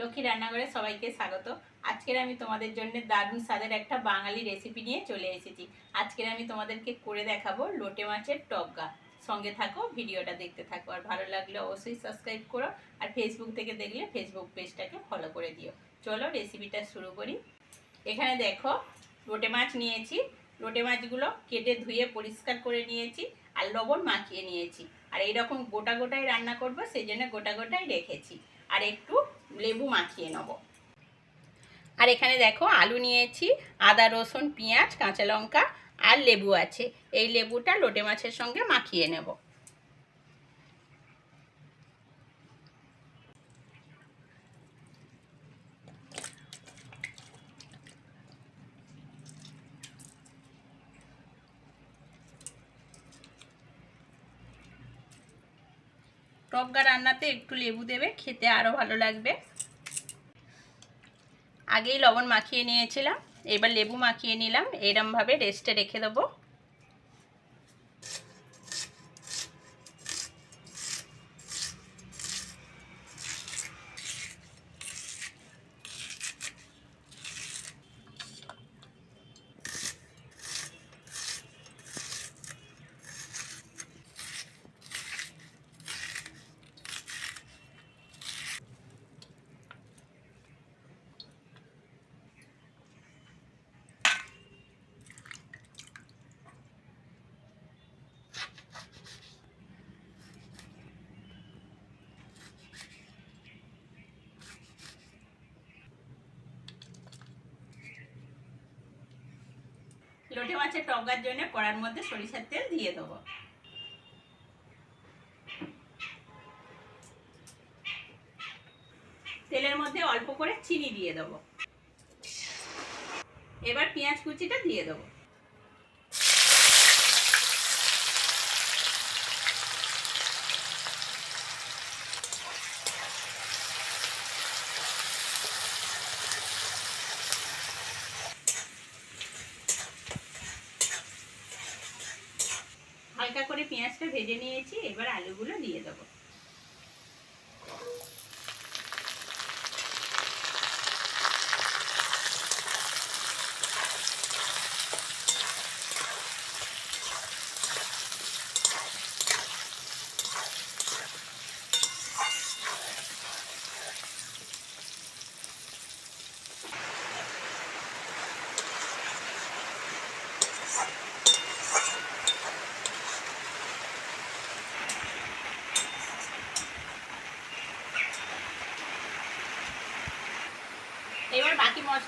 লক্ষ্মী রান্নাঘরে সবাইকে স্বাগত। আজকের আমি তোমাদের জন্য দারুণ স্বাদের একটা বাঙালি রেসিপি নিয়ে চলে এসেছি। আজকের আমি তোমাদেরকে করে দেখাবো লোটে মাছের টকগা সঙ্গে থাকো, ভিডিওটা দেখতে থাকো। আর ভালো লাগলে অবশ্যই সাবস্ক্রাইব করো আর ফেসবুক থেকে দেখলে ফেসবুক পেজটাকে ফলো করে দিও। চলো রেসিপিটা শুরু করি। এখানে দেখো, লোটে মাছ নিয়েছি। লোটে মাছগুলো কেটে ধুয়ে পরিষ্কার করে নিয়েছি আর লবণ মাখিয়ে নিয়েছি। আর এইরকম গোটা গোটাই রান্না করব, সেই জন্য গোটা গোটাই রেখেছি। আর একটু লেবু মাখিয়ে নেব। আর এখানে দেখো আলু নিয়েছি, আদা, রসুন, পেঁয়াজ, কাঁচা লঙ্কা আর লেবু আছে। এই লেবুটা লোটে মাছের সঙ্গে মাখিয়ে নেব। টকগা রান্নাতে একটু লেবু দেবে, খেতে আরও ভালো লাগবে। আগেই লবণ মাখিয়ে নিয়েছিলাম, এবার লেবু মাখিয়ে নিলাম, এরমভাবে রেস্টে রেখে দেবো। লোটে মাছের টকার জন্য কড়ার মধ্যে সরিষার তেল দিয়ে দেবো। তেলের মধ্যে অল্প করে চিনি দিয়ে দেবো। এবার পেঁয়াজ কুচিটা দিয়ে দেবো হালকা করে পেঁয়াজটা ভেজে নিয়েছি এবার আলুগুলো দিয়ে দেবো। এবার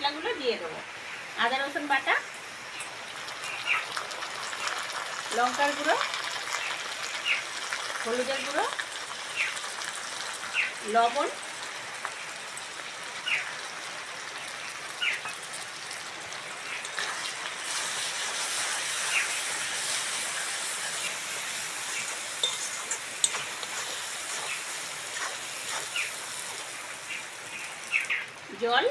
মশলাগুলো দিয়ে দেবো। আদা রসুন বাটা লঙ্কার গুঁড়ো হলুদের গুঁড়ো লবণ জল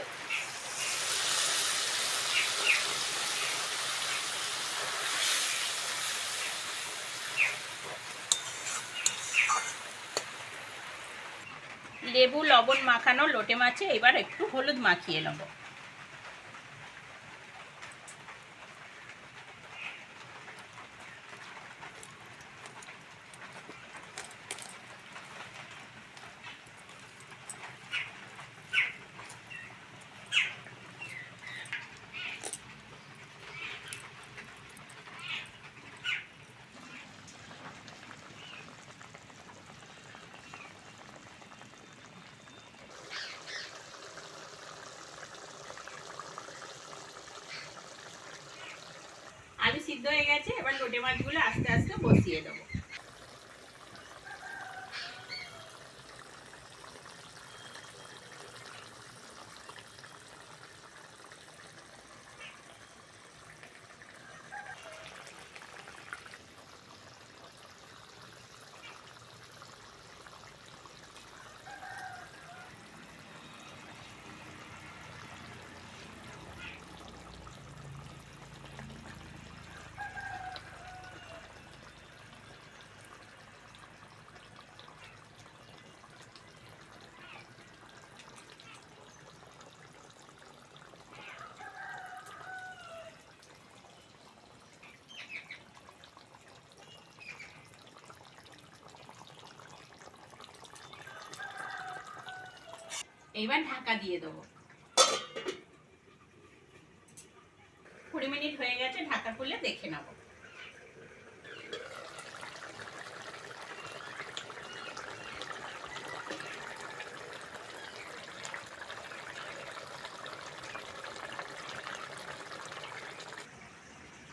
লেবু লবণ মাখানো লোটে মাছে এবার একটু হলুদ মাখিয়ে নেব আলু সিদ্ধ হয়ে গেছে এবার লোটে মাছগুলো আস্তে আস্তে বসিয়ে দেবো। এইবার ঢাকা দিয়ে দেবো। কুড়ি মিনিট হয়ে গেছে, ঢাকা খুলে দেখে নেব।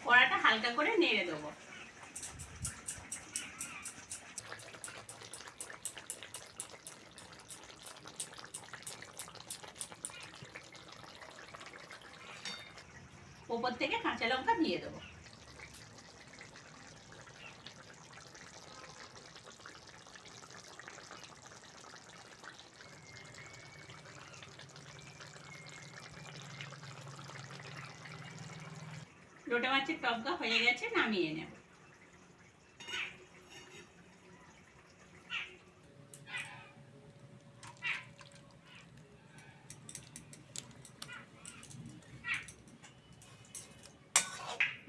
কড়াটা হালকা করে নেড়ে দেবো। ওপর থেকে কাঁচা লঙ্কা দিয়ে দেবো। লোটা মাছের টপকা হয়ে গেছে নামিয়ে নেব।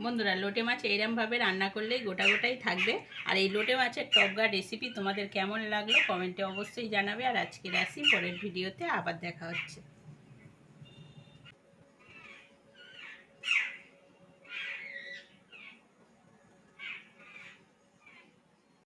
বন্ধুরা লোটে মাছ এইরমভাবে রান্না করলেই গোটা গোটাই থাকবে। আর এই লোটে মাছের টপগা রেসিপি তোমাদের কেমন লাগল, কমেন্টে অবশ্যই জানাবে। আর আজকের রাশি পরের ভিডিওতে আবার দেখা হচ্ছে।